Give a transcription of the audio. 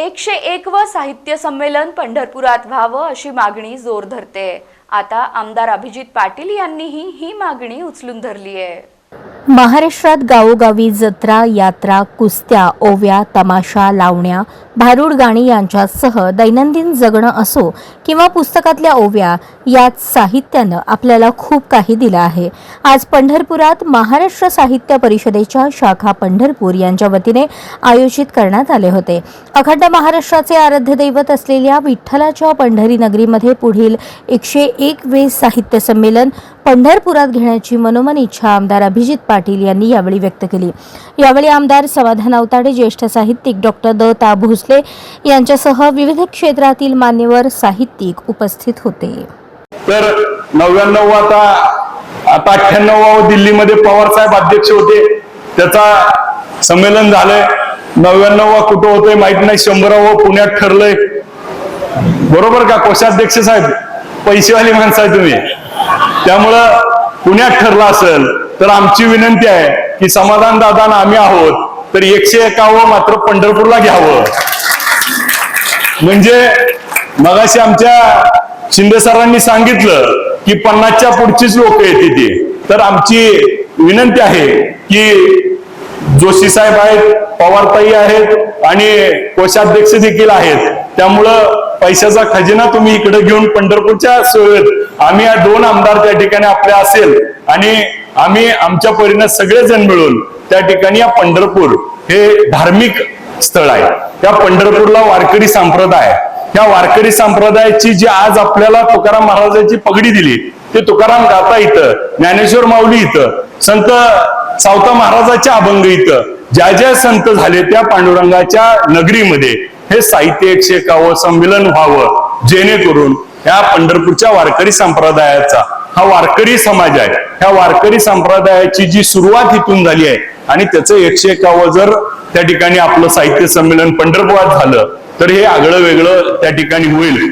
एकशे एक व साहित्य संमेलन पंढरपुरात व्हावं अशी मागणी जोर धरते. आता आमदार अभिजित पाटील यांनीही ही मागणी उचलून धरली आहे. महाराष्ट्रात गावोगावी जत्रा यात्रा कुस्त्या ओव्या तमाशा लावण्या भारूड गाणी यांच्यासह दैनंदिन जगणं असो किंवा पुस्तकातल्या ओव्या यात साहित्यानं आपल्याला खूप काही दिलं आहे. आज पंढरपुरात महाराष्ट्र साहित्य परिषदेच्या शाखा पंढरपूर यांच्या वतीने आयोजित करण्यात आले होते. अखंड महाराष्ट्राचे आराध्य दैवत असलेल्या विठ्ठलाच्या पंढरी नगरीमध्ये पुढील एकशे एक वे साहित्य संमेलन पंढरपुरात घेण्याची मनोमन इच्छा आमदार अभिजित पाटील यांनी यावेळी व्यक्त केली. यावेळी आमदार समाधान अवताडे ज्येष्ठ साहित्यिक डॉक्टर द ता भोसले यांच्यासह विविध क्षेत्रातील मान्यवर साहित्यिक उपस्थित होते. तर नव्याण्णव आता आता अठ्ठ्याण्णव दिल्लीमध्ये पवार साहेब अध्यक्ष होते. त्याचा संमेलन झालंय. नव्याण्णव कुठं होतंय माहीत नाही. शंभरावं पुण्यात ठरलंय. बरोबर का? कोषाध्यक्ष साहेब? पैसेवाली माणसं आहे तुम्ही. त्यामुळं पुण्यात ठरलं असेल तर आमची विनंती आहे की समाधान दादा आम्ही आहोत तर एकशे एकावं मात्र पंढरपूरला घ्यावं. म्हणजे मगाशी आमच्या शिंदे सरांनी सांगितलं की पन्नासच्या पुढचीच लोक येते ती. तर आमची विनंती आहे की जोशी साहेब आहेत पवारताई आहेत आणि कोषाध्यक्ष देखील आहेत. त्यामुळं पैशाचा खजिना तुम्ही इकडे घेऊन पंढरपूरच्या सोयत आम्ही या दोन आमदार त्या ठिकाणी आपले असेल आणि आम्ही आमच्या परीनं सगळेजण मिळून त्या ठिकाणी या पंढरपूर हे धार्मिक स्थळ आहे. त्या पंढरपूरला वारकरी संप्रदाय. या वारकरी संप्रदायाची जी आज आपल्याला तुकाराम महाराजांची पगडी दिली ते तुकाराम गाता इथं ज्ञानेश्वर माऊली इथं संत सावता महाराजाच्या अभंग इथं ज्या ज्या संत झाले त्या पांडुरंगाच्या नगरीमध्ये हे साहित्य एकशे एकावं संमेलन व्हावं जेणेकरून या पंढरपूरच्या वारकरी संप्रदायाचा हा वारकरी समाज आहे. ह्या वारकरी संप्रदायाची जी सुरुवात इथून झाली आहे आणि त्याचं एकशे एकावं जर त्या ठिकाणी आपलं साहित्य संमेलन पंढरपुरात झालं तर हे आगळं वेगळं त्या ठिकाणी होईल.